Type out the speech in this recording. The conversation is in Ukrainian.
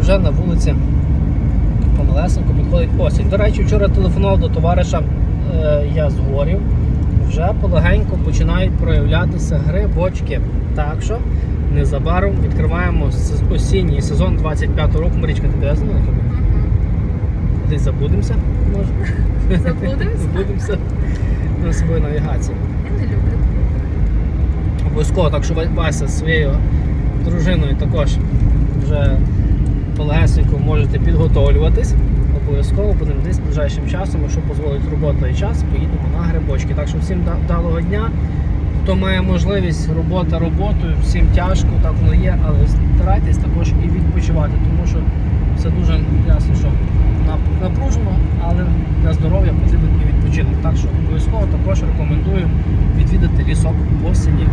вже на вулиці помалесенько підходить осінь. До речі, вчора телефонував до товариша е, я з горів. Вже полегенько починають проявлятися грибочки. Так що незабаром відкриваємо осінній сезон 25 року. Марічка, ти де знала? Десь забудемося? Може? Заблудимося? Забудемося. На собою навігацію. Я не люблю. Обов'язково, так що Вася з своєю дружиною також вже підготовлюватись. Обов'язково будемо десь ближайшим часом, якщо дозволить робота і час, поїдемо на грибочки. Так що всім да- вдалого дня. Хто має можливість робота роботою, всім тяжко, так воно є, але старайтесь також і відпочивати, тому що все дуже ясно, що напружено, але для здоров'я потрібен і відпочинок. Так що обов'язково також рекомендую відвідати лісок восені